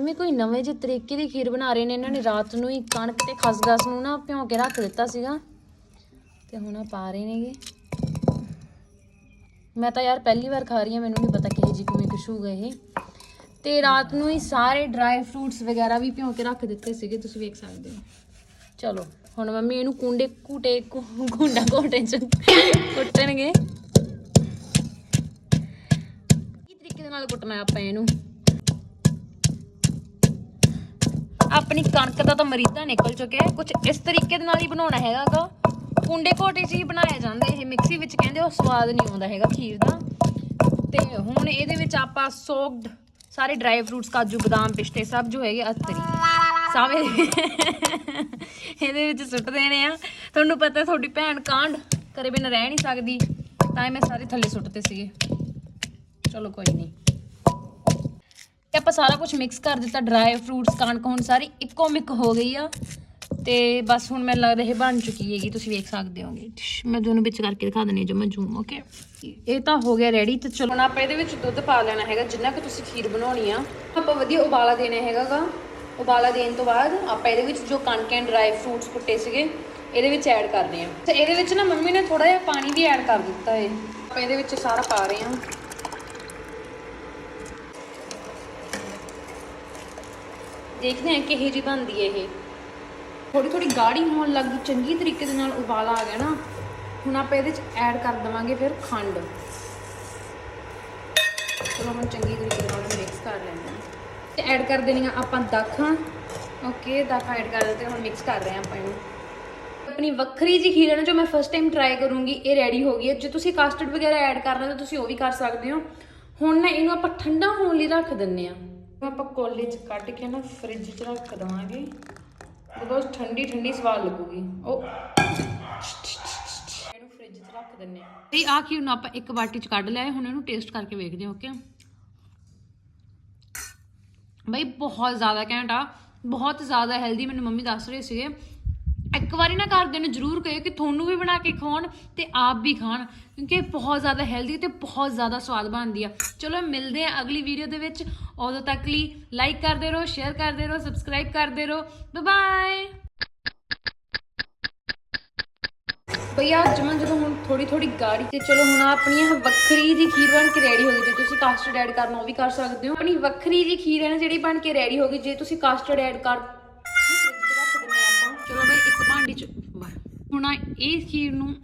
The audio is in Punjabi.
ਮੰਮੀ ਕੋਈ ਨਵੇਂ ਜਿਹੇ ਤਰੀਕੇ ਦੀ ਖੀਰ ਬਣਾ ਰਹੇ ਨੇ, ਇਹਨਾਂ ਨੇ ਰਾਤ ਨੂੰ ਹੀ ਕਣਕ ਤੇ ਖਸਖਸ ਨੂੰ ਨਾ ਭਿਉਂ ਕੇ ਰੱਖ ਦਿੱਤਾ ਸੀਗਾ ਤੇ ਹੁਣ ਆ ਪਾ ਰਹੇ ਨੇਗੇ। ਮੈਂ ਤਾਂ ਯਾਰ ਪਹਿਲੀ ਵਾਰ ਖਾ ਰਹੀ ਹਾਂ, ਮੈਨੂੰ ਨਹੀਂ ਪਤਾ ਕਿਹੇ ਜੀ ਕਿਵੇਂ ਕੁਛ ਇਹ। ਤੇ ਰਾਤ ਨੂੰ ਹੀ ਸਾਰੇ ਡਰਾਈ ਫਰੂਟਸ ਵਗੈਰਾ ਵੀ ਭਿਉਂ ਕੇ ਰੱਖ ਦਿੱਤੇ ਸੀਗੇ, ਤੁਸੀਂ ਵੇਖ ਸਕਦੇ ਹੋ। ਚਲੋ, ਹੁਣ ਮੰਮੀ ਇਹਨੂੰ ਕੁੰਡੇ ਕੂਟੇ ਕੁ- ਗੁੰਡਾ ਕੋਟੇ ਚ ਕੁੱਟਣਗੇ। ਕੀ ਤਰੀਕੇ ਦੇ ਨਾਲ ਕੁੱਟਣਾ ਆਪਾਂ ਇਹਨੂੰ? ਆਪਣੀ ਕਣਕ ਦਾ ਤਾਂ ਮਰੀਦਾ ਨਿਕਲ ਚੁੱਕਿਆ ਹੈ। ਕੁਝ ਇਸ ਤਰੀਕੇ ਦੇ ਨਾਲ ਹੀ ਬਣਾਉਣਾ ਹੈਗਾਗਾ। ਕੁੰਡੇ ਘੋਟੇ 'ਚ ਹੀ ਬਣਾਇਆ ਜਾਂਦਾ। ਇਹ ਮਿਕਸੀ ਵਿੱਚ ਕਹਿੰਦੇ ਉਹ ਸਵਾਦ ਨਹੀਂ ਆਉਂਦਾ ਹੈਗਾ ਖੀਰ ਦਾ। ਤੇ ਹੁਣ ਇਹਦੇ ਵਿੱਚ ਆਪਾਂ ਸੋਕਡ ਸਾਰੇ ਡਰਾਈ ਫਰੂਟਸ ਕਾਜੂ, ਬਦਾਮ, ਪਿਸਤੇ ਸਭ ਜੋ ਹੈਗੇ ਅਤਰੀ ਸਾਰੇ ਇਹਦੇ ਵਿੱਚ ਸੁੱਟ ਦੇਣੇ ਆ। ਤੁਹਾਨੂੰ ਪਤਾ ਤੁਹਾਡੀ ਭੈਣ ਕਾਂਡ ਕਰੇ ਬਿਨ ਰਹਿ ਨਹੀਂ ਸਕਦੀ। ਤਾਂ ਇਹ ਮੈਂ ਸਾਰੇ ਥੱਲੇ ਸੁੱਟਤੇ ਸੀਗੇ। ਚਲੋ ਕੋਈ ਨਹੀਂ। ਤੇ ਆਪਾਂ ਸਾਰਾ ਕੁਝ ਮਿਕਸ ਕਰ ਦਿੱਤਾ ਡਰਾਈ ਫਰੂਟਸ ਕਣਕ ਹੁਣ ਸਾਰੀ ਇੱਕੋ ਮਿਕ ਹੋ ਗਈ ਆ। ਤੇ ਬਸ ਹੁਣ ਮੈਨੂੰ ਲੱਗਦਾ ਇਹ ਬਣ ਚੁੱਕੀ ਹੈਗੀ, ਤੁਸੀਂ ਵੇਖ ਸਕਦੇ ਹੋਗੇ। ਮੈਂ ਤੁਹਾਨੂੰ ਵਿੱਚ ਕਰਕੇ ਦਿਖਾ ਦਿੰਦੀ ਹਾਂ ਜੋ ਮੈਂ ਜੂਮ ਓਕੇ ਇਹ ਤਾਂ ਹੋ ਗਿਆ ਰੈਡੀ ਤੇ ਚਲੋ ਹੁਣ ਆਪਾਂ ਇਹਦੇ ਵਿੱਚ ਦੁੱਧ ਪਾ ਲੈਣਾ ਹੈਗਾ, ਜਿੰਨਾ ਕਿ ਤੁਸੀਂ ਖੀਰ ਬਣਾਉਣੀ ਆ, ਆਪਾਂ ਵਧੀਆ ਉਬਾਲਾ ਦੇਣਾ ਹੈਗਾਗਾ। ਉਬਾਲਾ ਦੇਣ ਤੋਂ ਬਾਅਦ ਆਪਾਂ ਇਹਦੇ ਵਿੱਚ ਜੋ ਕਣਕ ਐਂਡ ਡਰਾਈ ਫਰੂਟਸ ਕੁੱਟੇ ਸੀਗੇ, ਇਹਦੇ ਵਿੱਚ ਐਡ ਕਰਨੇ ਆ। ਤੇ ਇਹਦੇ ਵਿੱਚ ਨਾ ਮੰਮੀ ਨੇ ਥੋੜਾ ਜਿਹਾ ਪਾਣੀ ਵੀ ਐਡ ਕਰ ਦਿੱਤਾ ਹੈ ਆਪਾਂ ਇਹਦੇ ਵਿੱਚ ਸਾਰਾ ਪਾ ਰਹੇ ਹਾਂ। ਦੇਖਦੇ ਹਾਂ ਕਿਹੋ ਜਿਹੀ ਬਣਦੀ ਹੈ ਇਹ। ਥੋੜੀ ਥੋੜੀ ਗਾੜੀ ਹੋਣ ਲੱਗ ਗਈ, ਚੰਗੀ ਤਰੀਕੇ ਦੇ ਨਾਲ ਉਬਾਲਾ ਆ ਗਿਆ ਨਾ। ਹੁਣ ਆਪਾਂ ਇਹਦੇ ਚ ਐਡ ਕਰ ਦਵਾਂਗੇ ਫਿਰ ਖੰਡ। ਚਲੋ ਹੁਣ ਚੰਗੀ ਤਰੀਕੇ ਨਾਲ ਮਿਕਸ ਕਰ ਲੈਂਦੇ ਹਾਂ। ਤੇ ਐਡ ਕਰ ਦੇਣੀਆਂ ਆਪਾਂ ਦਾਖਾਂ। ਓਕੇ ਦਾਖਾਂ ਐਡ ਕਰ ਦਿੱਤੇ, ਹੁਣ ਮਿਕਸ ਕਰ ਰਹੇ ਹਾਂ ਆਪਾਂ ਇਹਨੂੰ। ਆਪਣੀ ਵੱਖਰੀ ਜੀ ਖੀਰ ਹੈ ਨਾ, ਜੋ ਮੈਂ ਫਸਟ ਟਾਈਮ ਟਰਾਈ ਕਰੂੰਗੀ, ਇਹ ਰੈਡੀ ਹੋ ਗਈ ਹੈ। ਜੇ ਤੁਸੀਂ ਕਸਟਰਡ ਵਗੈਰਾ ਐਡ ਕਰਨਾ ਤਾਂ ਤੁਸੀਂ ਉਹ ਵੀ ਕਰ ਸਕਦੇ ਹੋ। ਹੁਣ ਨਾ ਇਹਨੂੰ ਆਪਾਂ ਠੰਡਾ ਹੋਣ ਲਈ ਰੱਖ ਦਿੰਨੇ ਆ ਆਪਾਂ ਕੋਲੇ 'ਚ ਕੱਢ ਕੇ ਨਾ ਫ੍ਰਿਜ 'ਚ ਰੱਖ ਦਵਾਂਗੇ। ਬਿਕੋਜ਼ ਠੰਡੀ ਠੰਡੀ ਸਵਾਦ ਲੱਗੂਗੀ। ਉਹ ਇਹਨੂੰ ਫ੍ਰਿਜ 'ਚ ਰੱਖ ਦਿੰਨੇ ਆ। ਤੇ ਆ ਖੀਰ ਨੂੰ ਆਪਾਂ ਇੱਕ ਬਾਟੀ 'ਚ ਕੱਢ ਲਿਆ ਹੁਣ ਇਹਨੂੰ ਟੇਸਟ ਕਰਕੇ ਵੇਖਦੇ ਹਾਂ ਓਕੇ ਬਈ ਬਹੁਤ ਜ਼ਿਆਦਾ ਘੈਂਟ ਆ, ਬਹੁਤ ਜ਼ਿਆਦਾ ਹੈਲਦੀ ਮੈਨੂੰ ਮੰਮੀ ਦੱਸ ਰਹੇ ਸੀਗੇ। ਇੱਕ ਵਾਰੀ ਨਾ ਘਰਦਿਆਂ ਨੂੰ ਜ਼ਰੂਰ ਕਹੇ ਕਿ ਤੁਹਾਨੂੰ ਵੀ ਬਣਾ ਕੇ ਖਾਣ ਤੇ ਆਪ ਵੀ ਖਾਣ, ਕਿਉਂਕਿ ਬਹੁਤ ਜ਼ਿਆਦਾ ਹੈਲਦੀ ਤੇ ਬਹੁਤ ਜ਼ਿਆਦਾ ਸਵਾਦ ਬਣਦੀ ਆ। ਚਲੋ ਮਿਲਦੇ ਆ ਅਗਲੀ ਵੀਡੀਓ ਦੇ ਵਿੱਚ। ਉਦੋਂ ਤੱਕ ਲਈ ਲਾਈਕ ਕਰਦੇ ਰਹੋ ਸ਼ੇਅਰ ਕਰਦੇ ਰਹੋ ਸਬਸਕ੍ਰਾਈਬ ਕਰਦੇ ਰਹੋ। ਬਾਏ ਬਾਏ ਭਈਆ ਜਮਾਂ ਜਦੋਂ ਹੁਣ ਥੋੜੀ ਥੋੜੀ ਗਾੜੀ ਤੇ ਚਲੋ ਹੁਣ ਆਪਣੀ ਵੱਖਰੀ ਜੀ ਖੀਰ ਬਣ ਕੇ ਰੈਡੀ ਹੋ ਗਈ। ਜੇ ਤੁਸੀਂ ਕਸਟਰਡ ਐਡ ਕਰਨਾ, ਉਹ ਵੀ ਕਰ ਸਕਦੇ ਹੋ। ਆਪਣੀ ਵੱਖਰੀ ਜੀ ਖੀਰ ਹੈ ਨਾ, ਜਿਹੜੀ ਬਣ ਕੇ ਰੈਡੀ ਹੋ ਗਈ। ਜੇ ਤੁਸੀਂ ਕਸਟਰਡ ਐਡ ਕਰ ਚਲੋ ਬਈ ਇੱਕ ਭਾਂਡੇ ਚ ਹੁਣ ਇਹ ਚੀਜ਼ ਨੂੰ